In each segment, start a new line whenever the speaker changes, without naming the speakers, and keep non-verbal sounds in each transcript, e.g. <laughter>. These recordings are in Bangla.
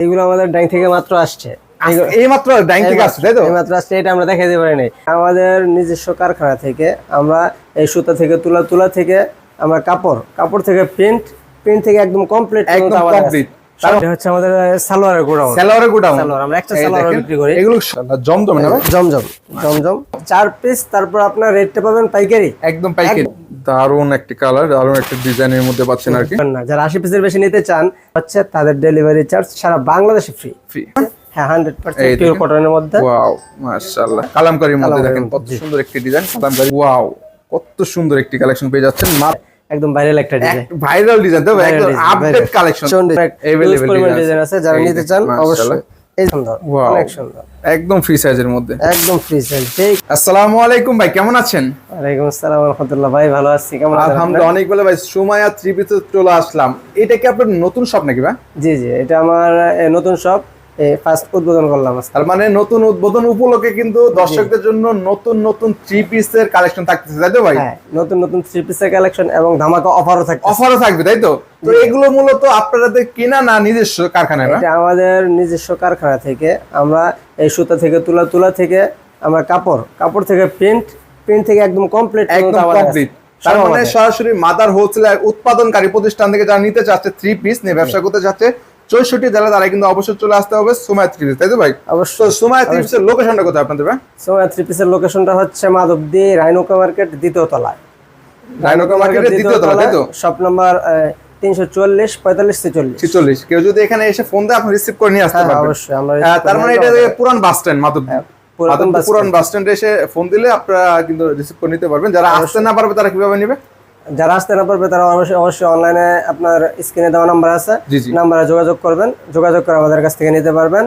এগুলো আমাদের ডাইং থেকে মাত্র আসছে। এগুলো-
এই থেকে আসছে তাই তো?
এই আসছে এটা আমরা দেখাতে পারি নাই আমাদের নিজস্ব কারখানা থেকে আমরা এই সুতা থেকে তুলা তুলা থেকে আমরা কাপড় কাপড় থেকে প্রিন্ট প্রিন্ট থেকে একদম কমপ্লিট
একদম complete।
এটা হচ্ছে আমাদের সালোয়ারের গোড়াউন।
সেলোয়ারের গোডাউন।
সালোয়ার আমরা একটা সালোয়ার বিক্রি করি।
এগুলো জমজমে না?
জমজম জমজম। চার পিস তারপর আপনার রেটটা পাবেন পাইকারি।
একদম পাইকারি। দারুণ একটি কালার দারুণ একটা ডিজাইনের মধ্যে পাচ্ছেন আর কি।
না যারা আশি পিসের বেশি নিতে চান হচ্ছে তাদের ডেলিভারি চার্জ সারা বাংলাদেশে ফ্রি
ফ্রি
হ্যাঁ পিওর
দেখেন।
কটনের মধ্যে।
ওয়াও মাশাআল্লাহ। কালামকারীর মধ্যে দেখেন কত সুন্দর একটি ডিজাইন কালামকারী। ওয়াও কত সুন্দর একটি কালেকশন পেয়ে যাচ্ছেন। মাত্র
একদম ভাইরাল একটা ডিজাইন
ভাইরাল ডিজাইন তো একদম আপডেট কালেকশন
Available ডিজাইন আছে। যারা নিতে চান অবশ্যই। সুন্দর অনেক সুন্দর।
একদম ফ্রি সাইজের মধ্যে।
একদম ফ্রি সাইজ
আসসালামু আলাইকুম ভাই কেমন আছেন?
ওয়ালাইকুম আসসালাম রহমতুল্লাহ ভাই ভালো আছি কেমন আছেন
আলহামদুলিল্লাহ অনেক বলে ভাই সুমায়া চলে আসলাম। এটা কি আপনার নতুন শপ নাকি ভাই?
জি জি এটা আমার নতুন শপ ফার্স্ট উদ্বোধন করলাম
তার মানে নতুন উদ্বোধন উপলক্ষে কিন্তু দর্শকদের জন্য নতুন নতুন থ্রি পিসের কালেকশন থাকতেছে তাই তো ভাই?
হ্যাঁ নতুন নতুন থ্রি পিসের কালেকশন এবং ধামাকা অফারও থাকে
অফারও থাকবে তাই তো? তো এগুলো মূলত আপনাদের কেনা না নিজস্ব কারখানায়
এটা আমাদের নিজস্ব কারখানা থেকে আমরা এই সুতা থেকে তুলা তুলা থেকে আমরা কাপড় কাপড় থেকে প্রিন্ট প্রিন্ট থেকে একদম কমপ্লিট
একদম কমপ্লিট তার মানে সরাসরি মাদার হোলসেলার উৎপাদনকারী প্রতিষ্ঠান থেকে যারা নিতে চাচ্ছে থ্রি পিস নিয়ে ব্যবসা করতে চাচ্ছে চৌষট্টি জেলা তারা কিন্তু অবশ্যই চলে আসতে হবে সুমায়া থ্রি পিস তাই তো ভাই?
অবশ্যই।
সুমায়া থ্রি পিসের লোকেশনটা কোথায় আপনাদের ভাই?
সময় থ্রি পিসের লোকেশনটা হচ্ছে মাধবদী রাইনোকা মার্কেট দ্বিতীয় তলায়।
রাইনোকা মার্কেটের দ্বিতীয় তলা তাই তো?
শপ নাম্বার তিনশো চুয়াল্লিশ পঁয়তাল্লিশ ছেচল্লিশ।
ছিচল্লিশ। কেউ যদি এখানে এসে ফোন দেয় আপনি রিসিভ করে নিয়ে আসতে
হ্যাঁ
পারবেন।
অবশ্যই আমরা
তার মানে এটা পুরান বাস স্ট্যান্ড মাধবদী পুরান বাস স্ট্যান্ডে এসে ফোন দিলে আপনারা কিন্তু রিসিভ করে নিতে পারবেন। যারা আসতে না পারবে তারা কীভাবে নেবে?
যারা আসতে না পারবে তারা অবশ্যই অবশ্যই অনলাইনে আপনার স্ক্রিনে দেওয়া নাম্বার আছে। নাম্বারে যোগাযোগ করবেন। যোগাযোগ করে আমাদের কাছ থেকে নিতে পারবেন।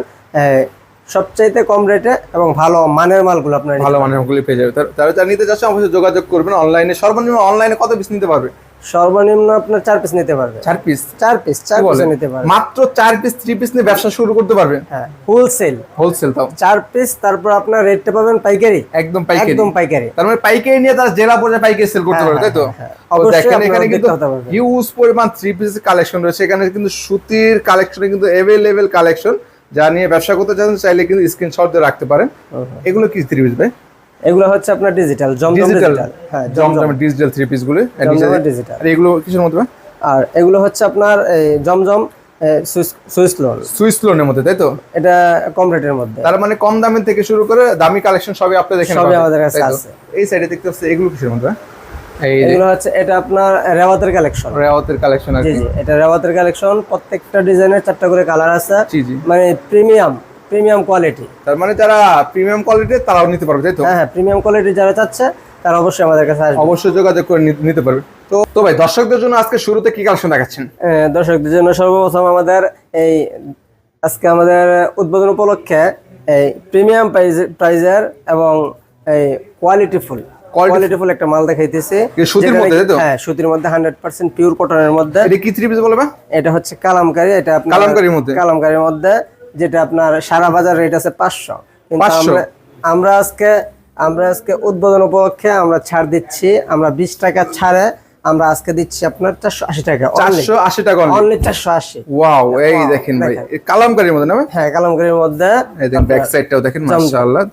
সবচাইতে কম রেটে এবং ভালো মানের মালগুলো আপনার
ভালো মানের মালগুলো পেয়ে যাবে। তার- তারা যারা নিতে চাচ্ছে অবশ্যই যোগাযোগ করবেন অনলাইনে সর্বনিম্ন অনলাইনে কত পিস নিতে পারবে?
সর্বনিম্ন আপনার চার পিস নিতে পারবে।
চার পিস
চার পিস চার পিস নিতে পারবে।
মাত্র চার পিস থ্রি পিস নিয়ে ব্যবসা শুরু করতে পারবে?
হ্যাঁ হোলসেল
হোলসেল তাও।
চার পিস তারপর আপনার রেটটা পাবেন পাইকারি।
একদম পাইকারি।
একদম পাইকারি।
তার মানে পাইকারি নিয়ে তারা জেলা পর্যায়ে পাইকারি সেল করতে পারবে তাই তো?
হ্যাঁ, অবশ্যই
দেখেন এখানে কিন্তু। হিউজ পরিমাণ থ্রি পিস কালেকশন রয়েছে। এখানে কিন্তু সুতির কালেকশনে কিন্তু অ্যাভেলেবেল কালেকশন যা নিয়ে ব্যবসা করতে চান চাইলে কিন্তু স্ক্রিনশট দিয়ে রাখতে পারেন। এগুলো কি থ্রি পিস ভাই?
এগুলো হচ্ছে আপনার ডিজিটাল জমজম
ডিজিটাল
হ্যাঁ
জমজম ডিজিটাল থ্রি
পিসগুলো ডিজিটাল
আর এগুলো কিসের মধ্যে
আর এগুলো হচ্ছে আপনার জমজম সুইস লোন
সুইস লোনের মধ্যে তাই তো?
এটা কম রেটের মধ্যে।
তার মানে কম দামের থেকে শুরু করে দামি কালেকশন সবই
আমাদের কাছে আছে।
এই সাইডে দেখতে এগুলো কিসের মধ্যে
এগুলো হচ্ছে এটা আপনার রেওয়াতের কালেকশন
রেওয়াতের কালেকশন আর
জি জি এটা রেওয়াতের কালেকশন প্রত্যেকটা ডিজাইনের চারটা করে কালার আছে।
জি জি।
মানে প্রিমিয়াম প্রিমিয়াম কোয়ালিটি।
তার মানে যারা প্রিমিয়াম কোয়ালিটি তারাও নিতে পারবে তাই তো?
হ্যাঁ হ্যাঁ প্রিমিয়াম কোয়ালিটি যারা চাচ্ছে তারা অবশ্যই আমাদের কাছে আসবে।
অবশ্যই যোগাযোগ করে নিতে পারবে। তো তো ভাই দর্শকদের জন্য আজকে শুরুতে কি কালেকশন দেখাচ্ছেন?
দর্শকদের জন্য সর্বপ্রথম আমাদের এই আজকে আমাদের উদ্বোধন উপলক্ষে এই প্রিমিয়াম প্রাইজের এবং এই কোয়ালিটি ফুল। কোয়ালিটি ফুল একটা মাল দেখাইতেছি।
সুতির মধ্যে, তাই তো?
হ্যাঁ সুতির মধ্যে হান্ড্রেড পার্সেন্ট পিওর কটনের মধ্যে।
এটা কি থ্রি পিস বলবে
এটা হচ্ছে কালামকারি এটা আপনার
কালামকারীর মধ্যে?
কালামকারির মধ্যে। যেটা আপনার সারা বাজার রেট আছে পাঁচশো। কিন্তু আমরা আজকে আমরা আজকে উদ্বোধন উপলক্ষে আমরা ছাড় দিচ্ছি আমরা বিশ টাকা ছাড়ে আমরা আজকে দিচ্ছি আপনার চারশো আশি টাকা
চারশো আশি টাকা
অনলি চারশো আশি।
ওয়াও এই দেখেন ভাই। কালামকারীর মধ্যে না
হ্যাঁ কালামকারীর মধ্যে
ব্যাক সাইডটাও দেখেন মাশাআল্লাহ।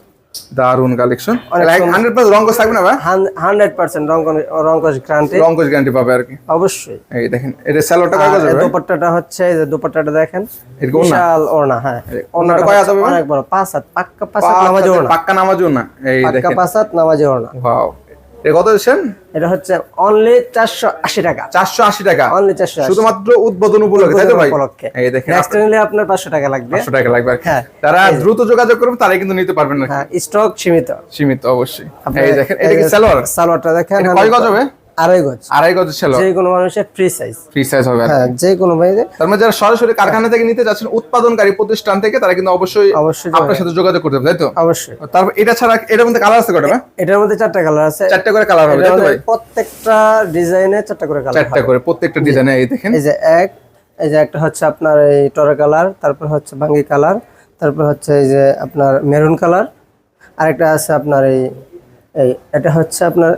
দারুণ কালেকশন হান্ড্রেড পার্সেন্ট কোস থাকবে না ভাই?
100% রং রং
কোস গ্যারান্টি পাবে আর কি।
অবশ্যই।
এই দেখেন এটা স্যালোটা কয় গজ হবে
দোপাট্টাটা হচ্ছে এই যে দোপাট্টাটা দেখেন
এরকম না?
বিশাল ওড়না হ্যাঁ।
ওড়নাটা কয় আছে?
অনেক বড় পাঁচ হাত পাক্কা পাঁচ হাত নামাজে ওড়না।
পাক্কা নামাজ ওড়না। এই দেখেন।
পাক্কা পাঁচ সাত নামাজ ওড়না।
ওয়াও এটা কত দিচ্ছেন?
এটা হচ্ছে অনলি চারশো আশি টাকা। অনলি চারশো আশি।
শুধুমাত্র উদ্বোধন উপলক্ষে তাই তো ভাই? এই দেখেন
নেক্সট আপনার পাঁচশো টাকা লাগবে।
টাকা লাগবে
হ্যাঁ।
তারা দ্রুত যোগাযোগ করবেন তারাই কিন্তু নিতে পারবেন না
হ্যাঁ স্টক সীমিত।
সীমিত অবশ্যই। এই দেখেন এটা কি সালোয়ার?
সালোয়ারটা দেখেন
কয় গজ হবে?
আড়াই গজ।
আড়াই গজ সালোয়ার
যে কোনো মানুষের ফ্রি সাইজ
ফ্রি সাইজ হবে
হ্যাঁ যে কোনো বাইরে
তার মানে যারা সরাসরি কারখানা থেকে নিতে যাচ্ছেন উৎপাদনকারী প্রতিষ্ঠান থেকে তারা কিন্তু অবশ্যই
অবশ্যই
আপনার সাথে যোগাযোগ করতে হবে তাই তো?
অবশ্যই।
তারপর এটা ছাড়া এটার মধ্যে কালার আছে কটা
এটার মধ্যে চারটা কালার আছে।
চারটা করে কালার হবে তাই তো ভাই?
প্রত্যেকটা ডিজাইনে চারটা করে কালার
চারটা করে প্রত্যেকটা ডিজাইনে এই দেখেন।
এই যে এক এই যে একটা হচ্ছে আপনার এই টরে কালার তারপর হচ্ছে ভাঙ্গি কালার তারপর হচ্ছে এই যে আপনার মেরুন কালার আরেকটা আছে আপনার এই এই এটা হচ্ছে আপনার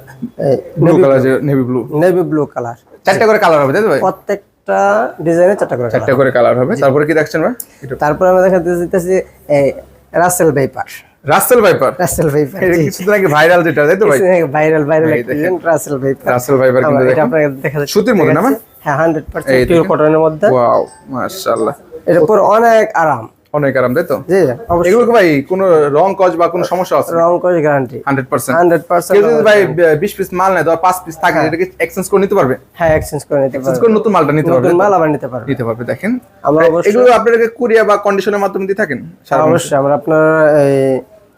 blue colour navy blue
navy blue colour
চারটা করে কালার হবে তাই তো ভাই?
প্রত্যেকটা চারটা চারটা করে
চারটা করে কালার হবে। তারপরে কি দেখছেন ভাই?
তারপরে আমরা দেখাতে দিতেছি এই Russell viper
Russell viper
Russell viper
কিছুদিন আগে ভাইরাল যেটা তাই তো ভাই?
Viral viral. Russell viper
Russell viper কিন্তু
এটা আপনাকে দেখা যাচ্ছে
সুতির মধ্যে না
হ্যাঁ। পিওর কটনের মধ্যে।
ওয়াও মাশাআল্লাহ।
অনেক আরাম।
অনেক আরাম তাই তো?
জি অবশ্যই।
এগুলো ভাই কোনো রং কজ বা কোনো সমস্যা আছে?
রং করে guarantee
hundred percent
hundred percent
কেউ যদি ভাই বিশ পিস মাল নেয় ধর পাঁচ পিস থাকে এটাকে এক্সচেঞ্জ করে নিতে পারবে?
হ্যাঁ এক্সচেঞ্জ করে নিতে
পারবে।
এক্সচেঞ্জ
করে নতুন মালটা নিতে পারবে
নতুন মাল আবার নিতে পারবেন
নিতে পারবে দেখেন।
আমরা অবশ্যই
এগুলো আপনাদেরকে কুরিয়া বা কন্ডিশনের মাধ্যমে দিয়ে থাকেন? সারা
অবশ্যই। আমরা আপনার এই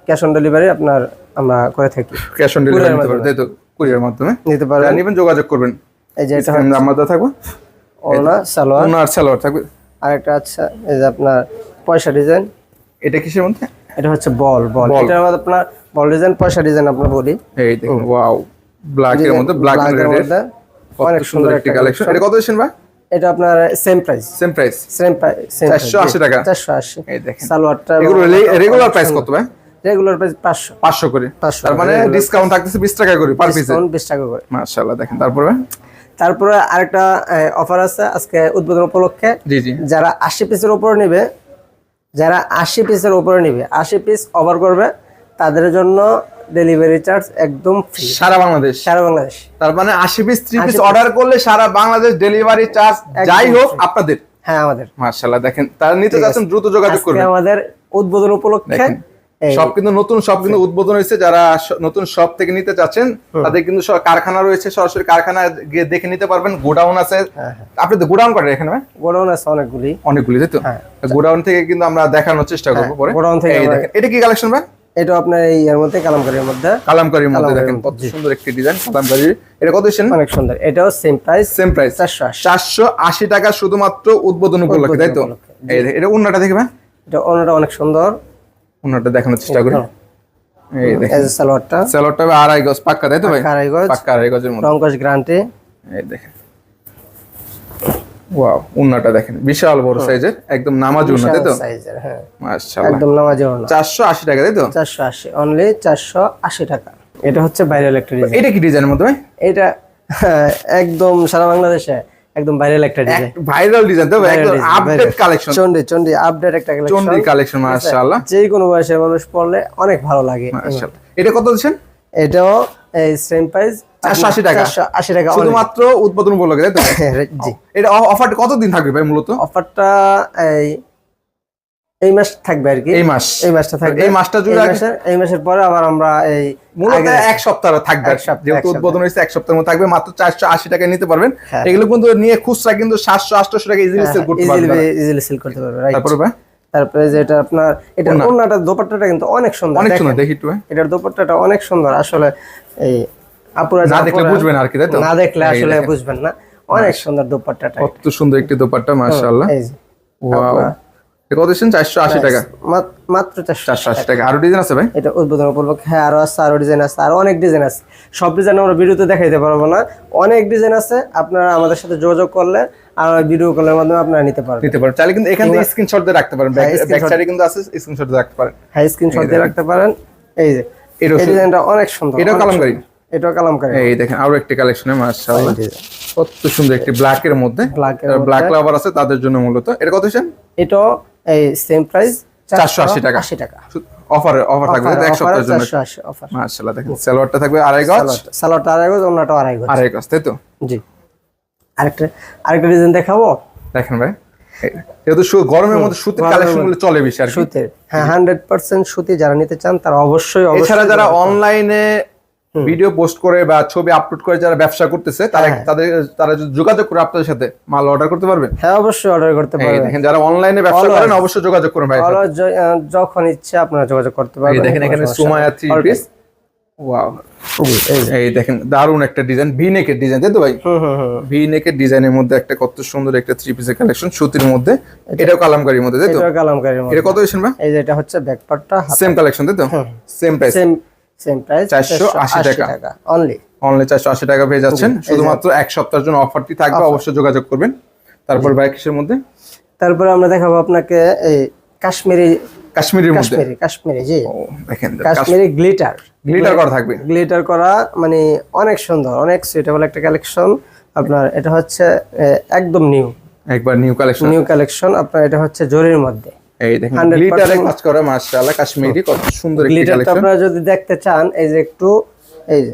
ক্যাশ অন ডেলিভারি আপনার আমরা করে থাকি।
ক্যাশ অন ডেলিভারি নিতে পারবে তাই তো? কুরিয়ার মাধ্যমে।
নিতে পারবেন
যারা নেবেন যোগাযোগ করবেন।
এই যে এটা
আমাদের থাকবে।
ওনা সালোয়ার।
ওনার সালোয়ার থাকবে।
আরেকটা আচ্ছা এই যে আপনার পয়সা ডিজাইন।
এটা কিসের মধ্যে?
এটা হচ্ছে বল বল। এটার মধ্যে আপনার বল ডিজাইন পয়সা ডিজাইন বলি
এই দেখুন ওয়াও ব্ল্যাক এর মধ্যে ব্ল্যাক রেড
মধ্যে। অনেক
সুন্দর একটি কালেকশন এটা কত দিচ্ছেন ভাই?
এটা আপনার same price
same price
same price
480 টাকা।
চারশো আশি।
এই দেখেন।
সালোয়ারটা
এগুলো রেগুলার প্রাইস কত ভাই?
রেগুলার প্রাইস পাঁচশো।
500 করে।
500
তার মানে ডিসকাউন্ট থাকতেছে 20 টাকা করে পার পিসে
ডিসকাউন্ট বিশ টাকা করে।
মাশাআল্লাহ দেখেন। তারপরে?
তারপরে আরেকটা অফার আছে আজকে উদ্বোধন উপলক্ষে।
জি জি।
যারা আশি পিসের উপরে নেবে যারা আশি পিসের উপরে নিবে আশি পিস ওভার করবে তাদের জন্য ডেলিভারি চার্জ একদম ফ্রি
সারা বাংলাদেশ।
সারা বাংলাদেশ।
তার মানে 80 পিস থ্রি পিস অর্ডার করলে সারা বাংলাদেশ ডেলিভারি চার্জ যাই হোক আপনাদের।
হ্যাঁ আমাদের।
মার্শাল্লাহ দেখেন তারা নিতে যাচ্ছেন দ্রুত যোগাযোগ করবেন।
আমাদের উদ্বোধন উপলক্ষে
সব কিন্তু নতুন সব কিন্তু উদ্বোধন হয়েছে। যারা নতুন সব থেকে নিতে চাচ্ছেন তাদের কিন্তু কারখানা রয়েছে। সরাসরি কারখানা গিয়ে দেখে নিতে পারবেন। গোডাউন আছে।
হ্যাঁ,
আপনি তো গোডাউন করেন এখানে?
গোডাউন আছে অনেকগুলি।
অনেকগুলি তাই তো?
হ্যাঁ।
গোডাউন থেকে কিন্তু আমরা দেখানোর চেষ্টা করব পরে।
গোডাউন থেকে
এটা কি কালেকশন ভাই?
এটা আপনার এই এর মধ্যে কালামকারীর মধ্যে।
কালামকারীর মধ্যে দেখেন কত সুন্দর একটি ডিজাইন কালামকারী এটা কত দিচ্ছেন?
অনেক সুন্দর। এটাও সেম প্রাইস
সেম প্রাইস
চারশো আশি।
চারশো আশি টাকা শুধুমাত্র উদ্বোধন উপলক্ষে তাই তো? এই এটা অন্যটা দেখবে
এটা অন্যটা অনেক সুন্দর।
অন্যটা দেখানোর চেষ্টা করি। এই দেখেন।
সালোয়ারটা।
আড়াই গজ পাক্কা তাই তো ভাই?
আড়াই গজ।
পাক্কা আড়াই গজের মধ্যে।
রঙ্কশ গ্রান্টে।
এই দেখেন। ওয়াও উন্নাটা দেখেন। বিশাল বড় সাইজের একদম নামাজ উন্না তাই তো?
সাইজের হ্যাঁ।
মাশাআল্লাহ।
একদম নামাজি
চারশো আশি টাকা তাই তো?
চারশো আশি অনলি চারশো আশি টাকা। এটা হচ্ছে ভাইরাল একটা ডিজাইন
এটা কি ডিজাইনের মধ্যে ভাই?
এটা হ্যাঁ, একদম সারা বাংলাদেশে। একদম ভাইরাল একটা ডিজাইন
ভাইরাল ডিজাইন তো একদম আপডেট কালেকশন
চন্ডি চন্ডি আপডেট একটা কালেকশন
চন্ডি কালেকশন মাশাআল্লাহ।
যে কোনো বয়সের মানুষ পড়লে অনেক ভালো লাগে।
মাশাআল্লাহ। এটা কত দিচ্ছেন?
এটাও এই সেম প্রাইস
480 টাকা।
চারশো আশি টাকা
শুধুমাত্র উদ্বোধন উপলক্ষে তাই তো? <laughs>
হ্যাঁ, জি।
এটা অফারটা কত দিন থাকবে ভাই মূলত?
অফারটা এই এই মাস থাকবে আর কি।
এই মাস।
এই মাসটা থাকবে।
এই মাসটা জুড়ে
এই মাসের এই মাসের পরে আবার আমরা এই
মূলত এক সপ্তাহ থাকবে। যেহেতু উদ্বোধন হয়েছে এক সপ্তাহের মধ্যে থাকবে। মাত্র চারশো আশি টাকায় নিতে পারবেন।
হ্যাঁ।
এগুলো কিন্তু নিয়ে খুচরা কিন্তু সাতশো আটশো টাকা ইজিলি সেল করতে পারবেন।
ইজিলি সেল করতে পারবে
তারপরে ভাই?
তারপরে যে এটা আপনার এটা
ওড়না।
দোপাট্টাটা কিন্তু অনেক সুন্দর।
অনেক সুন্দর দেখি একটু
এটার দোপাট্টাটা অনেক সুন্দর। আসলে এই আপুরা
না দেখলে বুঝবেন আর কি, তাই তো?
না দেখলে আসলে বুঝবেন না। অনেক সুন্দর দোপাট্টাটা।
কত সুন্দর একটি দোপাট্টা মাশাআল্লাহ। ওয়াও। কত দিচ্ছেন? চারশো আশি টাকা।
মাত্র চারশো
চারশো আশি টাকা। আরও ডিজাইন আছে ভাই?
এটা উদ্বোধন উপলক্ষে হ্যাঁ আরও আছে আরও ডিজাইন আছে আরও অনেক ডিজাইন আছে। সব ডিজাইন আমরা ভিডিওতে দেখাইতে পারব না। অনেক ডিজাইন আছে আপনারা আমাদের সাথে যোগাযোগ করলে আর ভিডিও কলের মাধ্যমে আপনারা নিতে পারবেন।
নিতে পারেন চাইলে কিন্তু এখান থেকে স্ক্রিনশট দিয়ে রাখতে পারেন। ব্যাক
হ্যাঁ,
সাইডে কিন্তু আছে স্ক্রিনশট দিয়ে রাখতে পারেন।
স্ক্রিনশট দিয়ে রাখতে পারেন। এই যে এই ডিজাইনটা অনেক সুন্দর।
কালামকারী?
কালামকারী
এই দেখেন আরও একটি কালেকশনে মাশাআল্লাহ। কত সুন্দর একটি ব্ল্যাক এর মধ্যে।
Black
ব্ল্যাক লাভার আছে তাদের জন্য মূলত। এটা কত দিচ্ছেন
এটাও এই সেম প্রাইস
480 টাকা।
আশি টাকা।
অফার অফার থাকবে এক সপ্তাহের জন্য।
চারশো আশি অফার
মাশাআল্লাহ দেখেন সালোয়ারটা থাকবে আড়াই গজ।
সালোয়ারটা আড়াই গজ অন্যটা আড়াই গজ।
আড়াই গজ তাই তো?
জি। আরেকটা আরেকটা ডিজাইন দেখাবো?
দেখেন ভাই যেহেতু গরমের মধ্যে সুতির চলে বেশি আর
সুতির। হ্যাঁ হান্ড্রেড পার্সেন্ট সুতি যারা নিতে চান তারা অবশ্যই অবশ্যই
এছাড়া যারা অনলাইনে ভিডিও পোস্ট করে বা ছবি আপলোড করে যারা ব্যবসা করতেছে তারা
হ্যাঁ।
তাদের তারা যদি যোগাযোগ করে আপনাদের সাথে মাল অর্ডার করতে পারবে
হ্যাঁ অবশ্যই অর্ডার করতে
এই
পারবেন।
দেখেন যারা অনলাইনে ব্যবসা করেন অবশ্যই যোগাযোগ করুন ভাই
যখন ইচ্ছে আপনারা যোগাযোগ করতে পারবেন।
দেখেন এখানে সুমায়া থ্রি পিস ওয়াও
এই
দেখেন দারুণ একটা ডিজাইন ভি নেকের ডিজাইন তাই তো ভাই?
হুম হুম হুম।
ভি নেকের ডিজাইনের মধ্যে একটা কত সুন্দর একটা থ্রি পিসের কালেকশন সুতির মধ্যে। এটাও কালামকারীর মধ্যে তাই তো?
এটা কালামকারীর মধ্যে।
এটা কত দিয়েছেন ভাই?
এই যে এটা হচ্ছে ব্যাক পার্টটা
সেম কালেকশন তাই তো? Same price
same same price
480 টাকা।
অনলি
অনলি চারশো আশি টাকা পেয়ে যাচ্ছেন। শুধুমাত্র এক সপ্তাহের জন্য অফারটি থাকবে অবশ্যই যোগাযোগ করবেন। তারপর কিসের মধ্যে?
তারপরে আমরা দেখাবো আপনাকে এই কাশ্মীরি
কাশ্মীরের মধ্যে।
কাশ্মীরি কাশ্মীরি জি।
দেখেন
কাশ্মীরি গ্লিটার
গ্লিটার করা থাকবে।
গ্লিটার করা মানে অনেক সুন্দর অনেক সুইটেবল একটা কালেকশন আপনার এটা হচ্ছে একদম নিউ
একবার নিউ কালেকশন
নিউ কালেকশন আপনার এটা হচ্ছে জরির মধ্যে।
এই দেখেন গ্লিটারে কাজ করা মাশাআল্লাহ কাশ্মীরি কত সুন্দর একটি কালেকশন
আপনারা যদি দেখতে চান এই যে একটু এই যে।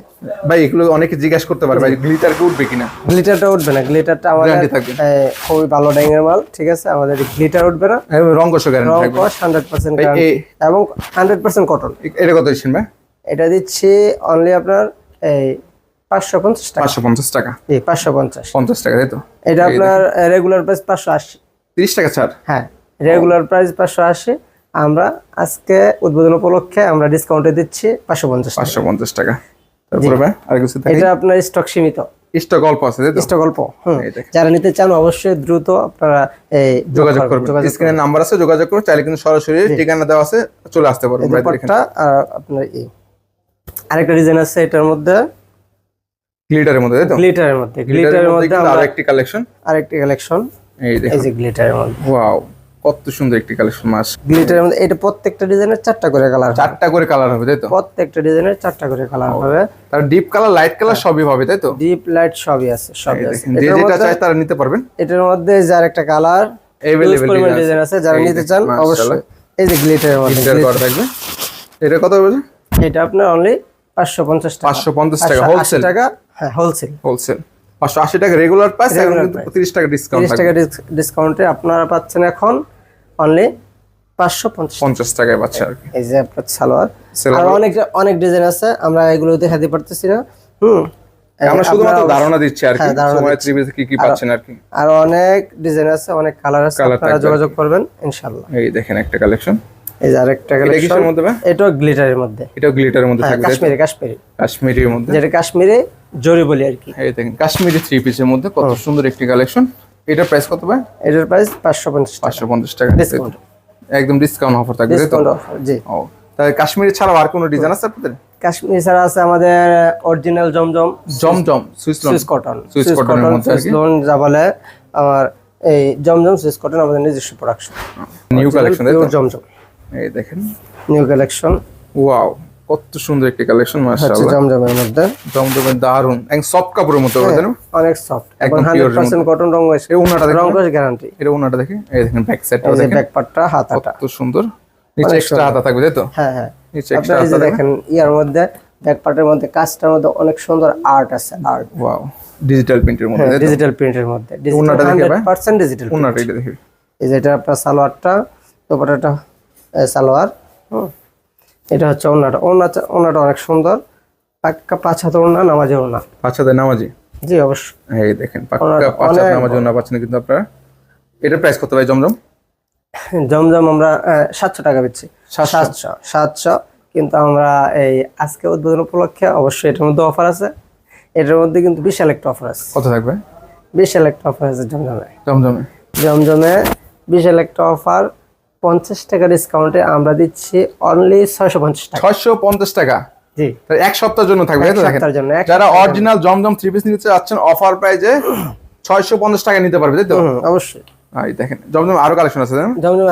ভাই এগুলো অনেকে জিজ্ঞাসা করতে পারে ভাই গ্লিটার কি উঠবে কিনা?
গ্লিটারটা উঠবে না। গ্লিটারটা আমাদের
Guarantee থাকবে।
এ, খুবই ভালো ডাইংয়ের মাল ঠিক আছে? আমাদের গ্লিটার উঠবে না।
এবং রং কষ গ্যারান্টি থাকবে।
কস হান্ড্রেড পার্সেন্ট
ভাই, এই-
এবং হান্ড্রেড পার্সেন্ট কটন
এটা কত দিচ্ছেন ভাই?
এটা দিচ্ছি অনলি আপনার এই পাঁচশো পঞ্চাশ টাকা।
পাঁচশো পঞ্চাশ টাকা।
জি পাঁচশো পঞ্চাশ।
পঞ্চাশ টাকা তাই তো?
এটা আপনার রেগুলার প্রাইস পাঁচশো আশি।
তিরিশ টাকা ছাড়?
হ্যাঁ। রেগুলার প্রাইস পাঁচশো আশি। আমরা আজকে উদ্বোধন উপলক্ষে আমরা ডিসকাউন্টে দিচ্ছি পাঁচশো পঞ্চাশ
পাঁচশো পঞ্চাশ টাকা। তারপরে আর কিছু
এটা আপনার স্টক সীমিত।
স্টক অল্প আছে
স্টক অল্প। যারা নিতে চান অবশ্যই দ্রুত আপনারা
যোগাযোগ করবেন। নাম্বার আছে যোগাযোগ করে চাইলে কিন্তু সরাসরি ঠিকানা দেওয়া আছে চলে আসতে পারবেন
আপনার এই আরেকটা ডিজাইন আছে এটার মধ্যে
গ্লিটারের মধ্যে তাই তো?
গ্লিটারের মধ্যে
গ্লিটারের মধ্যে
মধ্যে
কিন্তু
আমরা
আরও একটি কালেকশন
আরেকটি কালেকশন
এই
এই যে গ্লিটারের মধ্যে।
ওয়াও কত সুন্দর একটি কালেকশন মাস
গ্লিটারের মধ্যে এটা প্রত্যেকটা ডিজাইনের চারটা করে কালার
চারটা করে কালার হবে তাই তো?
প্রত্যেকটা ডিজাইনের চারটা করে কালার হবে।
তার ডিপ কালার লাইট কালার সবই হবে তাই তো?
ডিপ লাইট সবই আছে সবই আছে।
যে যেটা চাই তারা নিতে পারবেন।
এটার মধ্যে যার একটা কালার
design
ডিজাইন
আছে।
যারা নিতে চান অবশ্যই। এই যে গ্লিটারের মধ্যে
করা থাকবে এটা কত হবে?
এটা আপনার অনলি পাঁচশো পঞ্চাশ টাকা।
পাঁচশো পঞ্চাশ টাকা হোলসেল
টাকা হ্যাঁ হোলসেল
হোলসেল পাঁচশো আশি টাকা রেগুলার প্রাইস এখন কিন্তু
price।
তিরিশ টাকা ডিসকাউন্ট
তিরিশ টাকা ডিসকাউন্টে আপনারা পাচ্ছেন এখন অনলি পাঁচশো পঞ্চাশ
পঞ্চাশ টাকায় পাচ্ছে আর কি।
এই যে আপনার সালোয়ার। আর অনেক অনেক ডিজাইন আছে আমরা এগুলো দেখাতে পারতেছি না। হুম।
আমরা শুধুমাত্র ধারণা দিচ্ছি আর কি
হ্যাঁ,
সময় ত্রিবেদে কি কি পাচ্ছেন আর কি।
আর অনেক ডিজাইন আছে অনেক কালার আছে আপনারা যোগাযোগ করবেন ইনশাআল্লাহ।
এই দেখেন একটা কালেকশন
এই যে আরেকটা কালেকশন এটাও গ্লিটারের মধ্যে।
এটাও গ্লিটারের মধ্যে
হ্যাঁ
থাকবে
কাশ্মীরি কাশ্মীরি।
কাশ্মীরির মধ্যে।
যেটা কাশ্মীরে জরি বলি আর কি।
এই দেখেন কাশ্মীরি থ্রি পিসের মধ্যে কত সুন্দর একটি কালেকশন এটার প্রাইস কত ভাই?
এটার প্রাইস পাঁচশো পঞ্চাশ টাকা। ডিসকাউন্ট
একদম ডিসকাউন্ট অফার থাকবে
ডিসকাউন্ট অফার জি।
ও তাহলে কাশ্মীরি ছাড়াও আর কোনো ডিজাইন আছে আপনাদের?
কাশ্মীরি ছাড়া আছে আমাদের original Zamzam
Zamzam
Swiss cotton
Swiss কটনের মধ্যে আর
লোন যা বলে আমার এই জমজম সুইস কটন আমাদের নিজস্ব প্রোডাকশন
নিউ কালেকশন তাই
জমজম।
এই দেখেন।
নিউ কালেকশন
ওয়াও কত সুন্দর একটি কালেকশন মাশাআল্লাহ।
জমজমের মধ্যে।
জমজমের দারুণ একদম সফট কাপড়ের মতো তাই না?
অনেক সফট
একদম
একদম
pure
হান্ড্রেড
এর
পার্সেন্ট কটন রং
এই উনাটা
রং
দেখেন
গ্যারান্টি
এটা উনাটা দেখে এই দেখেন ব্যাক সাইডটা
এই
দেখেন।
ব্যাক পার্টটা হাতাটা।
কত সুন্দর। নিচে এক্সট্রা হাতা থাকবে তাই তো?
হ্যাঁ হ্যাঁ।
নিচে এক্সট্রা হাতা
দেখেন ইয়ার মধ্যে ব্যাক পার্টের মধ্যে কাজটার মধ্যে অনেক সুন্দর আর্ট আছে আর্ট
ওয়াও ডিজিটাল প্রিন্টের মধ্যে
ডিজিটাল প্রিন্টের মধ্যে।
ওনাটা দেখে ভাই?
হান্ড্রেড পার্সেন্ট ডিজিটাল
উনাটা এটা দেখে।
এই যে এটা আপনার সালোয়ারটা দোপাটাটা সালোয়ার হুম। এটা হচ্ছে ওনাটা ওনাটা ওনাটা অনেক সুন্দর। পাক্কা পাঁচ হাত ওনা নামাজে ওনা
বাচ্চাদের নামাজি?
জি অবশ্যই।
এই দেখেন পাক্কা পাঁচ হাত
অনেক
নামাজি ওনা পাচ্ছেন কিন্তু আপনারা। এটা প্রাইস কত ভাই জমজম?
জমজম আমরা সাতশো টাকা দিচ্ছি
700
সাতশো সাতশো। কিন্তু আমরা এই আজকে উদ্বোধন উপলক্ষে অবশ্যই এটার মধ্যে অফার আছে। এটার মধ্যে কিন্তু বিশাল একটা অফার আছে।
কত থাকবে?
বিশাল একটা অফার আছে জমজমে।
জমজমে।
জমজমে বিশাল একটা অফার পঞ্চাশ টাকা ডিসকাউন্টে আমরা দিচ্ছি অনলি ছয়শো পঞ্চাশ টাকা।
ছয়শো পঞ্চাশ টাকা?
জি।
এক সপ্তাহের জন্য থাকবে
সপ্তাহের জন্য,
যারা অরিজিনাল জমজম থ্রি পিস নিতে চাচ্ছেন অফার প্রাইজে ছয়শো পঞ্চাশ টাকা নিতে পারবে তাই তো?
অবশ্যই।
এই দেখেন জমজম আরও কালেকশন আছে না?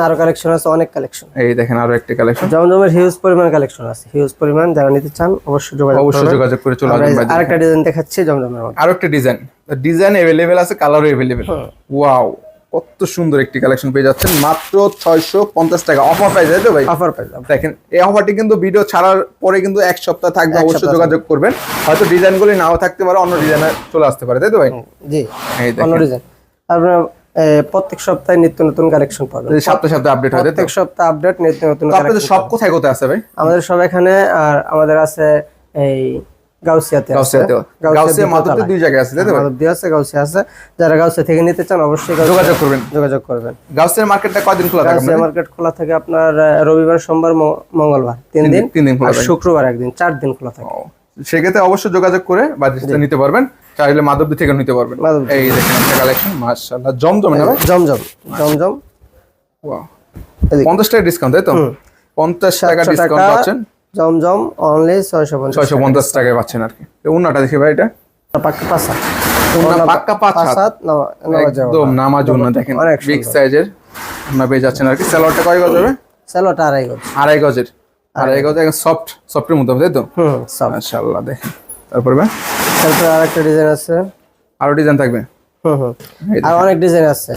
আরও কালেকশন আছে অনেক কালেকশন
এই দেখেন আরও একটি কালেকশন
জমজমের হিউজ পরিমাণ কালেকশন আছে। হিউজ পরিমাণ যারা নিতে চান অবশ্যই যোগাযোগ
অবশ্যই যোগাযোগ করে চলে আসবেন
আরেকটা ডিজাইন দেখাচ্ছি জমজমের মধ্যে।
আরও একটা ডিজাইন ডিজাইন এভেলেবেল আছে কালারও এভেলেবেল ওয়াও কত সুন্দর একটি কালেকশন পেয়ে যাচ্ছেন। মাত্র ছয়শো পঞ্চাশ টাকা। অফার প্রাইস তাই তো ভাই?
অফার পাইলাম
দেখেন এই অফারটি কিন্তু ভিডিও ছাড়ার পরে কিন্তু এক সপ্তাহ থাকবে। অবশ্যই যোগাযোগ করবেন। হয়তো ডিজাইনগুলি নাও থাকতে পারে অন্য ডিজাইনে চলে আসতে পারে তাই তো ভাই?
জি অন্য ডিজাইন আপনার প্রত্যেক সপ্তাহে নিত্য নতুন কালেকশন পাবেন।
সপ্তাহে সপ্তাহে আপডেট হয়
প্রত্যেক সপ্তাহে আপডেট নিত্য নতুন
আপনাদের সব কোথায় কোথায় আছে ভাই?
আমাদের সব এখানে আর আমাদের আছে এই গাউসিয়াতে
গাউসিয়াতে। গাউসিয়া মাত্র দুই জায়গায় আছে তাই তো ভাই?
আছে গাউসিয়া আছে। যারা গাউসিয়া থেকে নিতে চান অবশ্যই
যোগাযোগ করবেন।
যোগাযোগ করবেন।
গাউসিয়ার মার্কেটটা কয়দিন খোলা থাকে
গাউসিয়া মার্কেট খোলা থাকে আপনার রবিবার সোমবার মঙ্গলবার। তিন দিন
তিন দিন খোলা থাকে।
শুক্রবার একদিন চার দিন খোলা থাকে।
সেক্ষেত্রে অবশ্যই যোগাযোগ করে নিতে পারবেন। চাইলে মাধবদী থেকে নিতে পারবেন। এই দেখেন একটা কালেকশন মাশাআল্লাহ জমজম না ভাই?
জমজম জমজম।
পঞ্চাশ টাকা ডিসকাউন্ট তাই তো? পঞ্চাশ টাকা ডিসকাউন্ট পাচ্ছেন।
জমজম অনলি ছয়শো পঞ্চাশ
ছয়শো পঞ্চাশ টাকায় পাচ্ছেন আর কি। উন্নাটা দেখি ভাই এটা?
পাক্কা পাঁচ
উন্না পাক্কা পাঁচ। একদম নামাজ উন্না দেখেন বিগ সাইজের উন্না পেয়ে যাচ্ছেন আর কি। স্যালোয়ারটা কয় গজ হবে?
স্যালোটা আড়াই গজ।
আড়াই গজের। আড়াই গজ একদম সফট সফটের মতো তাই তো?
হুম
মাশাআল্লাহ দেখেন। তারপরে ভাই?
তারপরে আরেকটা ডিজাইন আছে।
আরও ডিজাইন থাকবে?
হুম হুম। আর অনেক ডিজাইন আছে।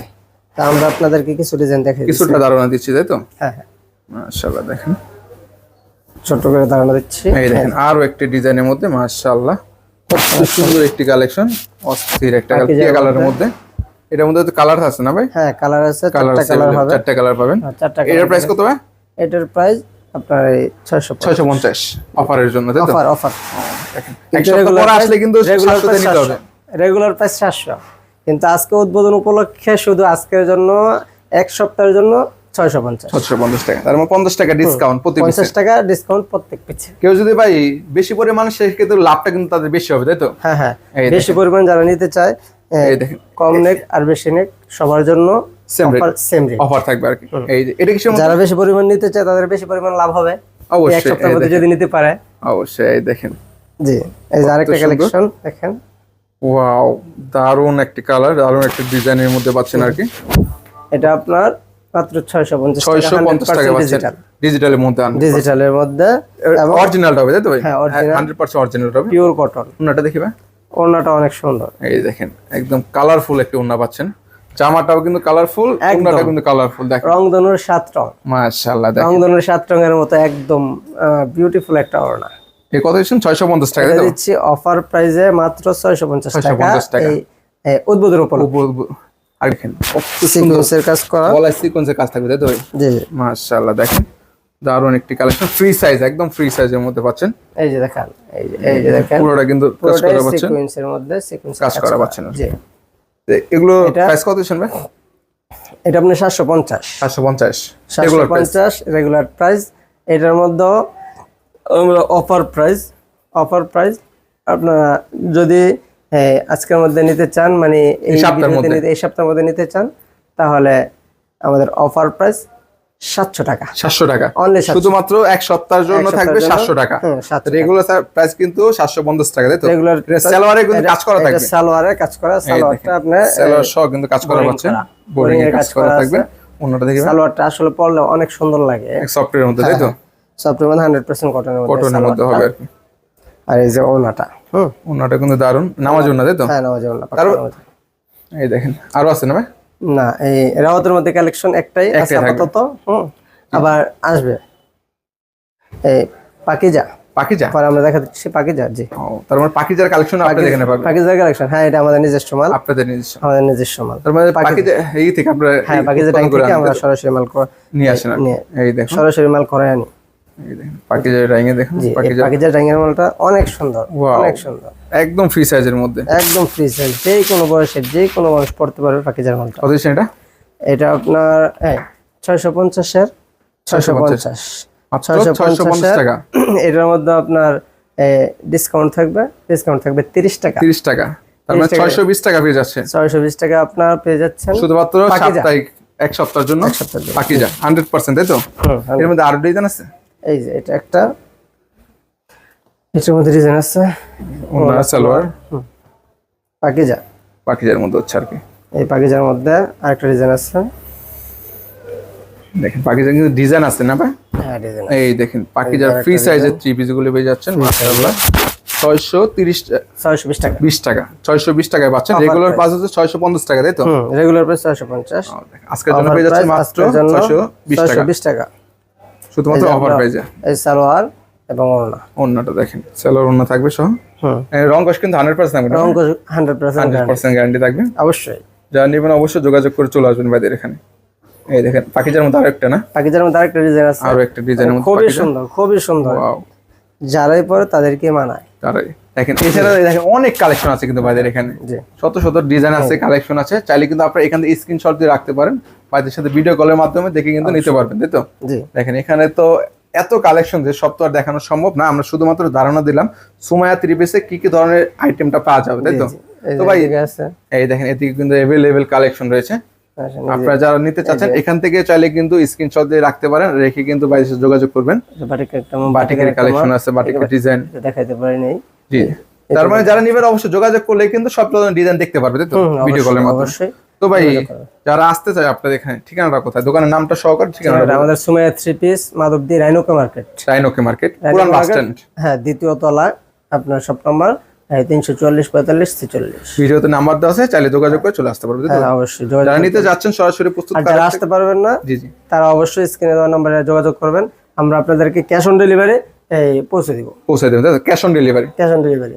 তা আমরা আপনাদেরকে কিছু ডিজাইন দেখাই
কিছুটা ধারণা দিচ্ছি তাই তো?
হ্যাঁ হ্যাঁ।
মাশাআল্লাহ দেখেন।
ছোট করে ধারণা দিচ্ছি।
এই দেখেন আরও একটি ডিজাইনের মধ্যে মাশাআল্লাহ। খুব সুন্দর একটি কালেকশন অস্থির একটা কালারের মধ্যে। এটার মধ্যে তো কালার আছে না ভাই?
হ্যাঁ কালার আছে চারটা কালার হবে।
চারটা কালার পাবেন।
হ্যাঁ, চারটা
এটার প্রাইস কত ভাই?
এটার প্রাইস আপনার এই ছয়শো
ছয়শো পঞ্চাশ। অফারের জন্য তাই তো?
Offer offer.
পরে আসলে কিন্তু
রেগুলার
সাতশোতে নিতে হবে।
রেগুলার প্রাইস সাতশো। কিন্তু আজকে উদ্বোধন উপলক্ষে শুধু আজকের জন্য এক সপ্তাহের জন্য পঞ্চাশ।
টাকা। তার মানে টাকা ডিসকাউন্ট প্রতি piece
পঞ্চাশ টাকা ডিসকাউন্ট প্রত্যেক পিছে
কেউ যদি ভাই বেশি পরিমাণ সেক্ষেত্রে লাভটা কিন্তু তাদের বেশি হবে তাই তো?
হ্যাঁ হ্যাঁ। বেশি পরিমাণ যারা নিতে চায়
এই দেখেন।
কম নেক আর বেশি নেক সবার জন্য
Same
সেম রেট
অফার থাকবে আর কি। এই এটা কিসের
যারা বেশি পরিমাণ নিতে চায় তাদের বেশি পরিমাণ লাভ হবে। এই এক সপ্তাহের মধ্যে যদি নিতে পারে।
অবশ্যই দেখেন।
জি এই যে আরেকটা কালেকশন দেখেন।
ওয়াও দারুণ একটি কালার দারুণ একটি ডিজাইনের মধ্যে পাচ্ছেন আর কি।
এটা আপনার মাত্র ছয়শো পঞ্চাশ
ছয়শো পঞ্চাশ টাকা
ডিজিটাল
ডিজিটালের মধ্যে
ডিজিটালের মধ্যে
অরিজিনালটা হবে তাই তো ভাই?
হ্যাঁ,
অরিজিনাল হবে।
পিওর কটন
ওনাটা দেখি ভাই।
ওড়নাটা অনেক সুন্দর।
এই দেখেন একদম কালারফুল একটি ওড়না পাচ্ছেন। জামাটাও কিন্তু কালারফুল। ওড়নাটা কিন্তু কালারফুল দেখেন।
রংধনুর সাত রং।
মাশাআল্লাহ দেখেন।
রংধনুর সাত রঙের মতো একদম বিউটিফুল একটা ওড়না।
এই কত দিচ্ছেন? ছয়শো পঞ্চাশ টাকা
দিচ্ছি অফার প্রাইসে মাত্র ছয়শো পঞ্চাশ টাকা।
650 টাকা।
উদ্বোধন উপলক্ষে।
উপ- উপ- আর দেখেন
সিকোয়েন্সের কাজ করা।
গলায় সিকোয়েন্সের কাজ থাকবে তাই তো
জি
মাশাআল্লাহ দেখেন দারুণ একটি কালেকশন ফ্রি সাইজ একদম ফ্রি সাইজের মধ্যে পাচ্ছেন।
এই যে দেখেন এই যে এই যে দেখেন
পুরোটা কিন্তু কাজ করা পাচ্ছেন।
সিকোয়েন্সের মধ্যে সিকোয়েন্স
কাজ করা পাচ্ছেন।
জি।
এগুলো প্রাইস কত ভাই?
এটা আপনি সাতশো পঞ্চাশ।
সাতশো পঞ্চাশ।
সাতশো
প্রাইস
পঞ্চাশ রেগুলার প্রাইস এটার মধ্যে আমরা অফার প্রাইস অফার প্রাইস আপনারা যদি হ্যাঁ, আজকের মধ্যে নিতে চান মানে এই
সপ্তাহের মধ্যে।
নিতে- এই সপ্তাহের মধ্যে নিতে চান তাহলে আমাদের অফার প্রাইস সাতশো টাকা।
সাতশো টাকা। শুধুমাত্র এক সপ্তাহের জন্য? থাকবে সাতশো টাকা।
হ্যাঁ, 700 টাকা।
রেগুলার প্রাইস কিন্তু সাতশো পঞ্চাশ টাকা তাই তো?
রেগুলার
সালোয়ারে কিন্তু কাজ করা থাকবে।
সালোয়ারে কাজ করা সালোয়ারটা আপনার
সালোয়ার সহ কিন্তু কাজ করা পাচ্ছেন। বোরিং এর কাজ করা থাকবে। অন্যটা দেখি
সালোয়ারটা আসলে পরলে অনেক সুন্দর লাগে।
সফটওয়্যার মধ্যে তাই তো?
সফটের মধ্যে হান্ড্রেড পার্সেন্ট কটনের মধ্যে
কটনের মধ্যে হবে আর কি।
আর এই যে ওনাটা
অন্যটা কিন্তু দারুণ। নামাজ জন্য তাই তো?
হ্যাঁ নামাজ ওনা
এই দেখেন আরও আছে না
না এই রাওয়াতের মধ্যে কালেকশন একটাই আছে আপাতত হুম আবার আসবে। এই পাকিজা।
পাখিজা
পরে আমরা দেখা দিচ্ছি পাকিজা জি।
ও তার মানে পাখিজার কালেকশন আপনাদের এখানে পাবেন
পাকিজা কালেকশন হ্যাঁ এটা আমাদের নিজস্ব মাল।
আপনাদের নিজস্ব।
আমাদের নিজস্ব মাল।
তার মানে পাখিজা এই থেকে আপনারা
হ্যাঁ পাকিজা ট্যাঙ্ক থেকে আমরা সরাসরি মাল করে
নিয়ে আসেন এই দেখুন।
সরাসরি মাল করে আনি।
এই রাইঙে দেখুন
জি এই
পাখিজা
পাকিজা ট্যাঙ্কের মালটা অনেক সুন্দর অনেক সুন্দর।
একদম ফ্রি সাইজের মধ্যে।
একদম ফ্রি সাইজ যে কোনো বয়সের যে কোনো মানুষ পড়তে পারবে পাকিজার মালটা।
কত এটা?
এটা আপনার ছয়শো পঞ্চাশের ছয়শো পঞ্চাশ। ছয়শো
ছয়শো পঞ্চাশ টাকা। <clears throat>
এটার মধ্যে আপনার ডিসকাউন্ট থাকবে ডিসকাউন্ট থাকবে তিরিশ টাকা।
তিরিশ টাকা। তার মানে ছয়শো বিশ টাকা পেয়ে যাচ্ছে
ছয়শো বিশ টাকা আপনার পেয়ে যাচ্ছেন
শুধুমাত্র। সাপ্তাহিক এক সপ্তাহের জন্য। পাখিজা হান্ড্রেড পার্সেন্ট তাই তো? এর মধ্যে আরও ডিজাইন আছে?
এই যে এটা একটা। এটার মধ্যে ডিজাইন আছে।
ওনার সালোয়ার।
পাকিজা।
পাখিজার মধ্যে হচ্ছে আর কি।
এই পাকিজার মধ্যে আরেকটা ডিজাইন আছে।
দেখেন পাখিজার কিন্তু ডিজাইন আছে না ভাই?
হ্যাঁ ডিজাইন
এই দেখেন পাখিজার ফ্রি সাইজের থ্রি পিসগুলো পেয়ে যাচ্ছেন মাশাআল্লাহ। ছয়শো তিরিশ
ছয়শো বিশ টাকা।
বিশ টাকা ছয়শো বিশ টাকায় পাচ্ছেন। রেগুলার। পাস হচ্ছে ছয়শো পঞ্চাশ টাকা তাই তো?
রেগুলার প্রাইস ছয়শো পঞ্চাশ।
আজকের জন্য পেয়ে যাচ্ছেন মাত্র ছয়শো বিশ টাকা।
বিশ টাকা।
শুধুমাত্র অফার প্রাইজে
এই সালোয়ার এবং ওড়না।
অন্যটা দেখেন সেলার অন্য থাকবে সহ। রং কিন্তু হান্ড্রেড পার্সেন্ট থাকবে
রঙ hundred percent
hundred percent guarantee থাকবে?
অবশ্যই।
যারা নেবেন অবশ্যই যোগাযোগ করে চলে আসবেন ভাইদের এখানে। এই দেখেন পাখিজার মধ্যে আরও একটা না?
পাকিজার মধ্যে আরেকটা ডিজাইন আছে।
আরও একটা ডিজাইনের মধ্যে
খুবই সুন্দর খুবই সুন্দর। যারাই পরে তাদেরকে মানায়।
তারাই। দেখেন এছাড়া দেখেন অনেক কালেকশন আছে কিন্তু ভাইদের এখানে। শত শত ডিজাইন আছে কালেকশন আছে। চাইলে কিন্তু আপনারা এখান থেকে স্ক্রিনশট দিয়ে রাখতে পারেন। ভাইদের সাথে ভিডিও কলের মাধ্যমে দেখে কিন্তু নিতে পারবেন তাই তো? দেখেন এখানে তো এত কালেকশন যে সব তো আর দেখানো সম্ভব না। আমরা শুধুমাত্র ধারণা দিলাম সুমায়া থ্রি পিসে কি কি ধরনের আইটেমটা পাওয়া যাবে তাই তো? তো ভাই এই দেখেন এদিকে কিন্তু অ্যাভেলেবেল কালেকশন রয়েছে।
যে
আপনারা যারা নিতে চাচ্ছেন এখান থেকে চাইলে কিন্তু স্ক্রিনশট দিয়ে রাখতে পারেন রেখে কিন্তু বাইরে সাথে যোগাযোগ করবেন।
যে বাটিকের
কালেকশন আছে বাটিকের ডিজাইন
দেখাইতে পারি নাই
জি তার মানে যারা নিবেন অবশ্যই যোগাযোগ করলে কিন্তু সব ধরনের ডিজাইন দেখতে পারবে তাই তো? ভিডিও কলের মাধ্যমে। তো ভাই যারা আসতে চায় আপনাদের এখানে ঠিকানাটা কোথায়? দোকানের নামটা সহকারে ঠিকানাটা
আমাদের সুমাইয়া থ্রি পিস মাধবদী রাইনোকা মার্কেট
রাইনোকে মার্কেট পুরান বাস স্ট্যান্ড
হ্যাঁ দ্বিতীয় তলা আপনার সব নম্বর তিনশো চুয়াল্লিশ পঁয়তাল্লিশ ছেচল্লিশ।
ভিডিওতে নাম্বার দেওয়া আছে চাইলে যোগাযোগ করে চলে আসতে পারবে
হ্যাঁ অবশ্যই
যারা নিতে যাচ্ছেন সরাসরি প্রস্তুত
যারা আসতে পারবেন না
জি জি।
তারা অবশ্যই স্ক্রিনে দেওয়া নাম্বারে যোগাযোগ করবেন। আমরা আপনাদেরকে ক্যাশ অন ডেলিভারি পৌঁছে দিব।
পৌঁছে দেবেন cash on delivery
cash on delivery